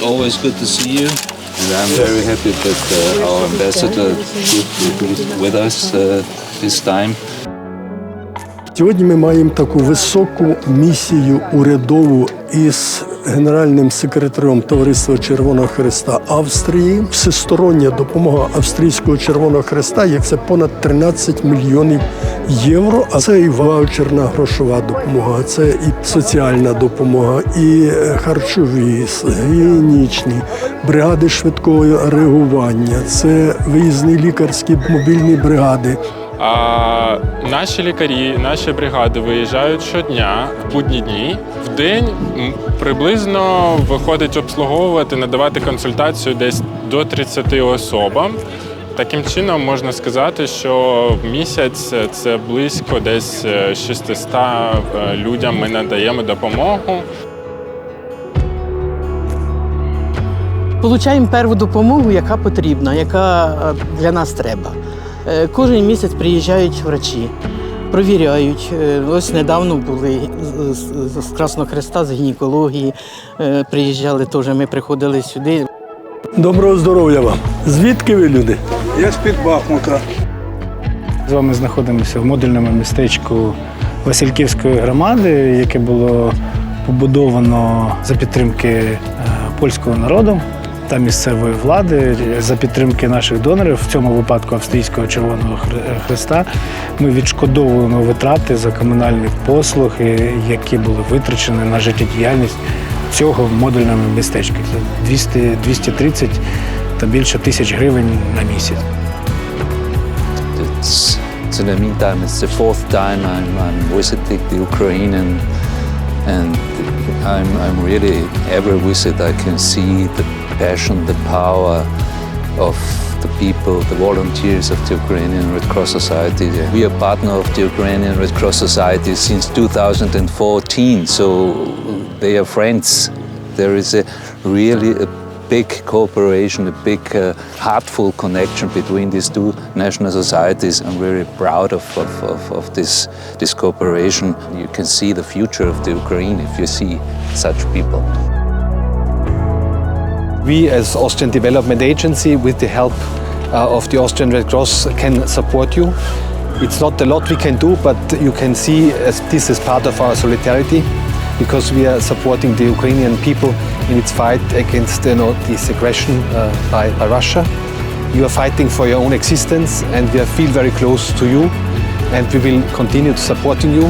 always good to see you. And I'm very happy that uh, our ambassador be with us uh, this time. Сьогодні ми маємо таку високу місію урядову із генеральним секретарем Товариства Червоного Христа Австрії. Всестороння допомога Австрійського Червоного Христа, як це понад 13 мільйонів євро. А це і ваучерна грошова допомога, це і соціальна допомога, і харчові, гігієнічні, бригади швидкого реагування, це виїзні лікарські мобільні бригади. А наші лікарі, наші бригади виїжджають щодня в будні дні. В день приблизно виходить обслуговувати, надавати консультацію десь до 30 особам. Таким чином можна сказати, що в місяць це близько десь е, 600 е, людям ми надаємо допомогу. Получаємо перву допомогу, яка потрібна, яка е, для нас треба. Е, Кожен місяць приїжджають врачі, провіряють. Е, Ось недавно були з- Красного Хреста, з гінекології. е, Приїжджали теж. Ми приходили сюди. Доброго здоров'я вам! Звідки ви люди? Я з-під Бахмута. З вами знаходимося в модульному містечку Васильківської громади, яке було побудовано за підтримки польського народу та місцевої влади, за підтримки наших донорів, в цьому випадку Австрійського Червоного Христа. Ми відшкодовуємо витрати за комунальні послуги, які були витрачені на життєдіяльність цього модульного містечка. Це 200, 230 та більше тисяч гривень на місяць. It's, it's in the fourth time I'm, I'm visiting the Ukraine and, and I'm, I'm really, every visit I can see the passion, the power of the people, the volunteers of the Ukrainian Red Cross Society. We are partner of the Ukrainian Red Cross Society since 2014, so they are friends. There is a really a big cooperation, a big uh, heartful connection between these two national societies. I'm very proud of, of, of, of this, this cooperation. You can see the future of the Ukraine if you see such people. We, as Austrian Development Agency, with the help uh, of the Austrian Red Cross, can support you. It's not a lot we can do, but you can see as this is part of our solidarity because we are supporting the Ukrainian people in its fight against you know, this aggression uh, by, by Russia. You are fighting for your own existence, and we feel very close to you, and we will continue to supporting you.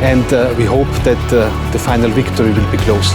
And uh, we hope that uh, the final victory will be close.